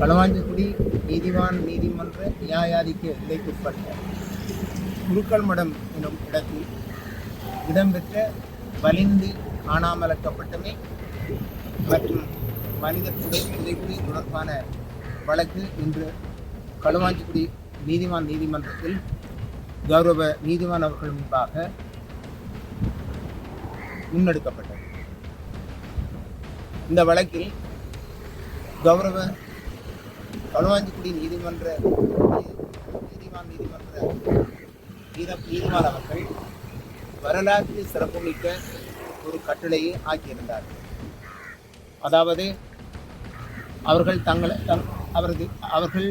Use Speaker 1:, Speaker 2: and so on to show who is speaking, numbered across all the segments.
Speaker 1: களவாஞ்சிக்குடி நீதிவான் நீதிமன்ற நியாயாதிக்க எல்லைக்குட்பட்ட குருக்கள் மடம் எனும் இடத்தில் இடம்பெற்ற வலிந்து காணாமலக்கப்பட்டமை மற்றும் மனித புதை தொடர்பான வழக்கு இன்று களுவாஞ்சிக்குடி நீதிவான் நீதிமன்றத்தில் கௌரவ நீதிவான் அவர்கள் முன்பாக முன்னெடுக்கப்பட்டது. இந்த வழக்கில் கௌரவ களுவாஞ்சிக்குடி நீதிமன்ற நீதிவான் நீதிமன்ற நீத நீதிவான் அவர்கள் வரலாற்று சிறப்புமிக்க ஒரு கட்டளையை ஆக்கியிருந்தார். அதாவது அவர்கள் தங்களை தங் அவரது அவர்கள்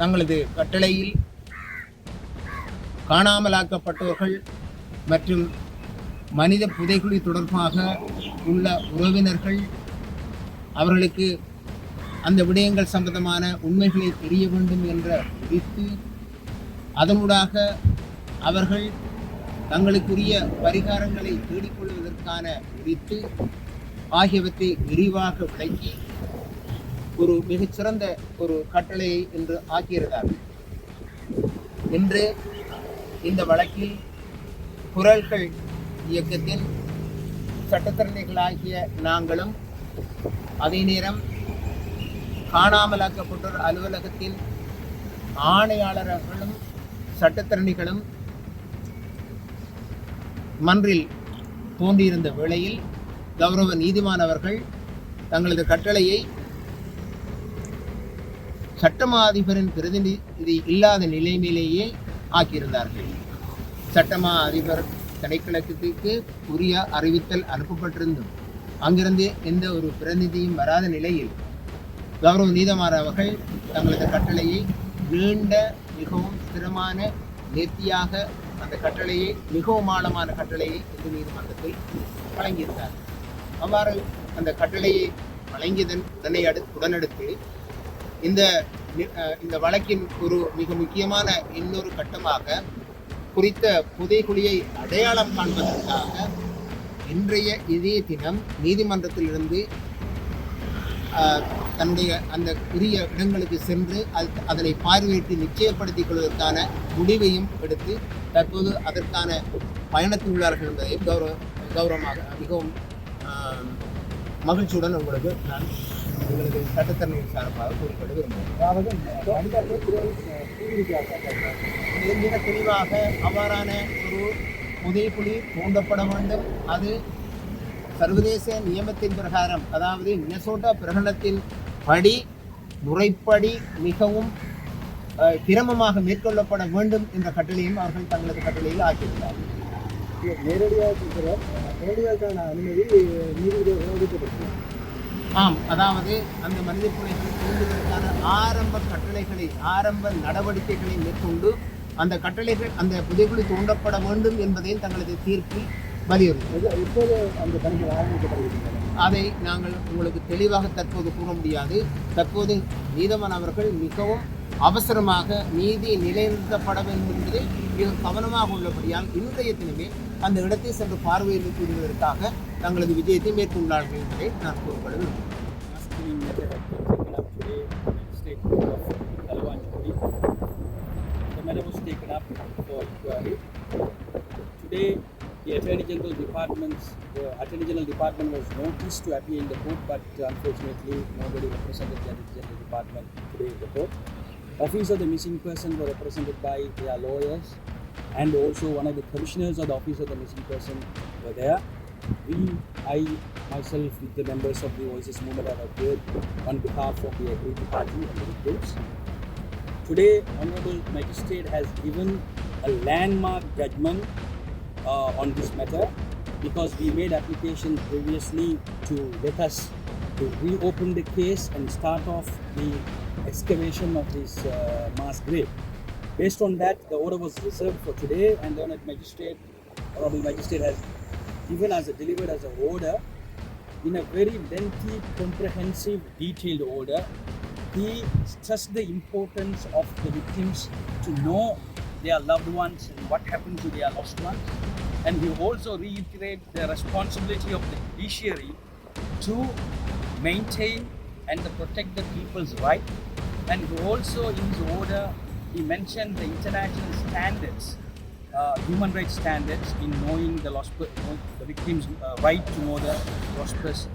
Speaker 1: தங்களது கட்டளையில் காணாமலாக்கப்பட்டவர்கள் மற்றும் மனித புதைக்குழி தொடர்பாக உள்ள உறவினர்கள் அவர்களுக்கு அந்த விடயங்கள் சம்பந்தமான உண்மைகளை தெரிய வேண்டும் என்ற குறித்து அதனூடாக அவர்கள் தங்களுக்குரிய பரிகாரங்களை தேடிக்கொள்வதற்கான குறித்து ஆகியவற்றை விரிவாக விளக்கி ஒரு மிகச்சிறந்த ஒரு கட்டளையை இன்று ஆக்கியிருந்தார்கள் இன்று இந்த வழக்கில் குரல்கள் இயக்கத்தின் சட்டத்தரணிகளாகிய நாங்களும் அதே நேரம் காணாமலாக்கப்பட்டோர் அலுவலகத்தின் ஆணையாளர்களும் சட்டத்திறனிகளும் மன்றில் தோன்றியிருந்த வேளையில் கௌரவ நீதிமானவர்கள் தங்களது கட்டளையை சட்டமாதிபரின் பிரதிநிதி இல்லாத நிலைமையிலேயே ஆக்கியிருந்தார்கள். சட்டமா அதிபர் திணைக்கழகத்திற்கு உரிய அறிவித்தல் அனுப்பப்பட்டிருந்தும் அங்கிருந்து எந்த ஒரு பிரதிநிதியும் வராத நிலையில் கௌரவ நீதமார் அவர்கள் தங்களது கட்டளையை நீண்ட மிகவும் ஸ்திரமான நேர்த்தியாக அந்த கட்டளையை மிகவும் ஆழமான கட்டளையை இந்து நீதிமன்றத்தில் வழங்கியிருந்தார். அவ்வாறு அந்த கட்டளையை வழங்கியதன் உடனே அடு உடனடுத்து இந்த இந்த வழக்கின் ஒரு மிக முக்கியமான இன்னொரு கட்டமாக குறித்த புதைகுழியை அடையாளம் காண்பதற்காக இன்றைய இதே தினம் நீதிமன்றத்திலிருந்து தன்னுடைய அந்த உரிய இடங்களுக்கு சென்று அது அதனை பார்வையிட்டு நிச்சயப்படுத்திக் கொள்வதற்கான முடிவையும் எடுத்து தற்போது அதற்கான பயணத்தில் உள்ளார்கள் என்பதையும் கௌரவ கௌரவமாக மிகவும் மகிழ்ச்சியுடன் உங்களுக்கு நான் உங்களுக்கு சட்டத்தரணியின் சார்பாக கூறிக்கொள்ள விரும்புகிறேன். இது தெளிவாக அவ்வாறான ஒரு புதைக்குழி தூண்டப்பட வேண்டும். அது சர்வதேச நியமத்தின் பிரகாரம் அதாவது மினசோட்டா பிரகடனத்தின் படி முறைப்படி மிகவும் அஹ், கிரமமாக மேற்கொள்ளப்பட வேண்டும் என்ற கட்டளையும் அவர்கள் தங்களது கட்டளையில் ஆக்கியிருந்தார்கள்
Speaker 2: நேரடியாக நேரடியாக அனுமதி நீதிபதி
Speaker 1: ஆம் அதாவது அந்த மனித புனைகள் தூண்டுவதற்கான ஆரம்ப கட்டளைகளை ஆரம்ப நடவடிக்கைகளை மேற்கொண்டு அந்த கட்டளைகள் அந்த புதைக்குழி தூண்டப்பட வேண்டும் என்பதையும் தங்களது தீர்ப்பில் வலியுறுத்தி அதை நாங்கள் உங்களுக்கு தெளிவாக தற்போது கூற முடியாது. தற்போது நீதவான் அவர்கள் மிகவும் அவசரமாக நீதி நிலைநிறுத்தப்பட வேண்டும் என்பதில் மிக கவனமாக உள்ளபடியால் இன்றைய தினமே அந்த இடத்தை சென்று பார்வையிட்டு கூறுவதற்காக தங்களது விஜயத்தை மேற்கொண்டார்கள் என்பதை நான் கூறப்பட விரும்புகிறேன்.
Speaker 3: The Attorney General Department's Attorney General Department was noticed to appear in the court, but unfortunately, nobody represented the Attorney General Department today in the court. Office of the missing person were represented by their lawyers, and also one of the commissioners of the Office of the missing person were there. We, I myself, with the members of the Voices Movement, have appeared on behalf of the aggrieved party and the victims. Today, Honorable Magistrate has given a landmark judgment on this matter because we made application previously to let us to reopen the case and start off the excavation of this uh, mass grave. Based on that, the order was reserved for today, and the Honorable Magistrate, Honorable Magistrate has given as a delivered as an order in a very lengthy, comprehensive, detailed order. He stressed the importance of the victims to know their loved ones and what happened to their lost ones. And he also reiterated the responsibility of the judiciary to maintain and to protect the people's right. And he also, in his order, he mentioned the international standards, uh, human rights standards in knowing the lost, the victim's uh, right to know the lost person.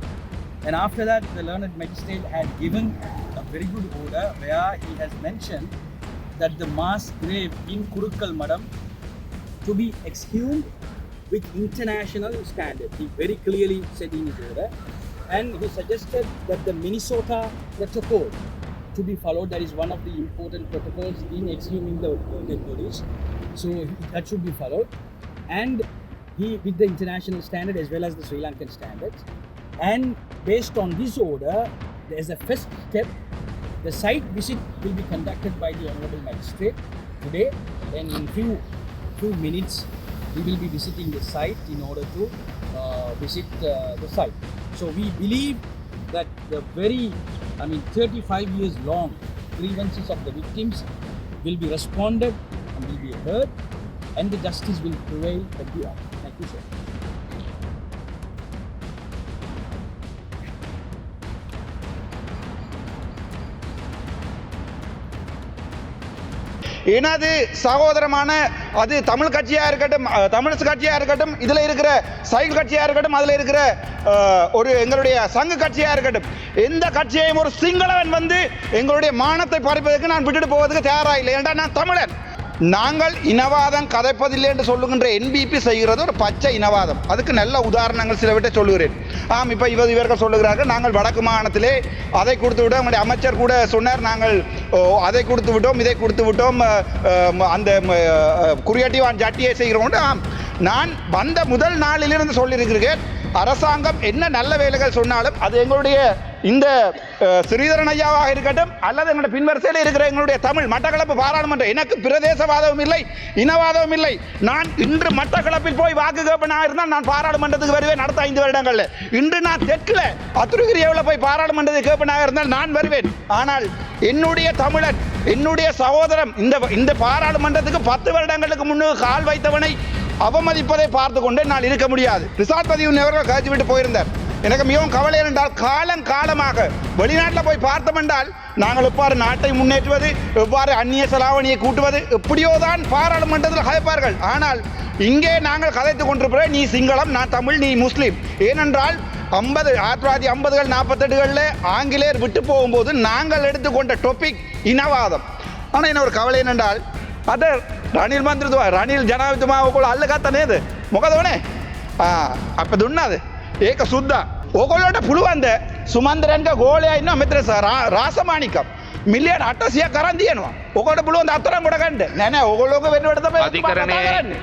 Speaker 3: And after that, the learned magistrate had given a very good order where he has mentioned that the mass grave in Kurukal Madam to be exhumed with international standards. He very clearly said in his order. And he suggested that the Minnesota protocol to be followed. That is one of the important protocols in exhuming the dead bodies. So that should be followed. And he, with the international standard as well as the Sri Lankan standards. And based on this order, there's a first step. The site visit will be conducted by the Honorable Magistrate today. And in few few minutes, we will be visiting the site in order to uh, visit uh, the site. So we believe that the very, I mean, 35 years long grievances of the victims will be responded and will be heard, and the justice will prevail at the. Thank you, sir.
Speaker 4: எனது சகோதரமான அது தமிழ் கட்சியாக இருக்கட்டும் தமிழ் கட்சியாக இருக்கட்டும் இதில் இருக்கிற cycle கட்சியாக இருக்கட்டும் அதில் இருக்கிற ஒரு எங்களுடைய சங்க கட்சியாக இருக்கட்டும் எந்த கட்சியையும் ஒரு சிங்களவன் வந்து எங்களுடைய மானத்தை பறிப்பதற்கு நான் விட்டுட்டு போவதற்கு தயாராக இல்லை. ஏன்டா நான் தமிழன்? நாங்கள் இனவாதம் கதைப்பதில்லை என்று சொல்லுகின்ற என்பிபி செய்கிறது ஒரு பச்சை இனவாதம். அதுக்கு நல்ல உதாரணங்கள் சிலவற்றை சொல்லுகிறேன். ஆம் இப்போ இவர் இவர்கள் சொல்லுகிறார்கள் நாங்கள் வடக்கு மாகாணத்திலே அதை கொடுத்து விட்டோம். எங்களுடைய அமைச்சர் கூட சொன்னார் நாங்கள் அதை கொடுத்து விட்டோம் இதை கொடுத்து விட்டோம் அந்த குறியாட்டிவான் ஜாட்டியை செய்கிறோம். ஆம் நான் வந்த முதல் நாளிலிருந்து சொல்லியிருக்கிறேன் அரசாங்கம் என்ன நல்ல வேலைகள் சொன்னாலும் அது எங்களுடைய இந்த ஸ்ரீதரன் ஐயாவாக இருக்கட்டும் அல்லது எங்களுடைய பின்வரிசையில் இருக்கிற எங்களுடைய தமிழ் மட்டக்களப்பு பாராளுமன்றம் எனக்கு பிரதேசவாதமும் இல்லை இனவாதமும் இல்லை. நான் இன்று மட்டக்களப்பில் போய் வாக்கு கேட்பனாக இருந்தால் நான் பாராளுமன்றத்துக்கு வருவேன் அடுத்த ஐந்து வருடங்கள்ல. இன்று நான் தெற்கில் அத்துருகிரியாவில் போய் பாராளுமன்றத்துக்கு கேட்பனாக இருந்தால் நான் வருவேன். ஆனால் என்னுடைய தமிழன் என்னுடைய சகோதரம் இந்த இந்த பாராளுமன்றத்துக்கு பத்து வருடங்களுக்கு முன்னுக்கு கால் வைத்தவனை அவமதிப்பதை பார்த்து கொண்டு நான் இருக்க முடியாது. ரிசார்ட் பதிவு அவர்கள் கழிச்சு விட்டு போயிருந்தார். எனக்கு மிகவும் கவலை என்றால் காலம் காலமாக வெளிநாட்டில் போய் பார்த்தோம் என்றால் நாங்கள் எவ்வாறு நாட்டை முன்னேற்றுவது எவ்வாறு அந்நிய செலாவணியை கூட்டுவது எப்படியோ தான் பாராளுமன்றத்தில் கதைப்பார்கள். ஆனால் இங்கே நாங்கள் கதைத்து கொண்டிருக்கிற நீ சிங்களம் நான் தமிழ் நீ முஸ்லீம். ஏனென்றால் ஐம்பது ஆயிரத்தி தொள்ளாயிரத்தி ஐம்பதுகள் நாற்பத்தெட்டுகளில் ஆங்கிலேயர் விட்டு போகும்போது நாங்கள் எடுத்துக்கொண்ட டொபிக் இனவாதம். ஆனால் என்ன ஒரு கவலை என்னென்றால் அதே ரணில் மந்திரித்துவா ரணில் ஜனாதிபதிமாவுக்குள்ள அல்ல காத்தானே இது. முகதவனே? அப்போ துண்ணாது ඒක සුද්දා. ඕකොල්ලට පුළුවන්ද සුමන්දරන්ක ගෝලය ඉන්න මෙතර රාසමානිකම් මිලියන් අටසිය කරන් තියනවා ඔකොට පුළුවන් අත්තර ගොඩගන්න නැන ඔගොලෝක වෙන්නට
Speaker 5: අධිකරණයේ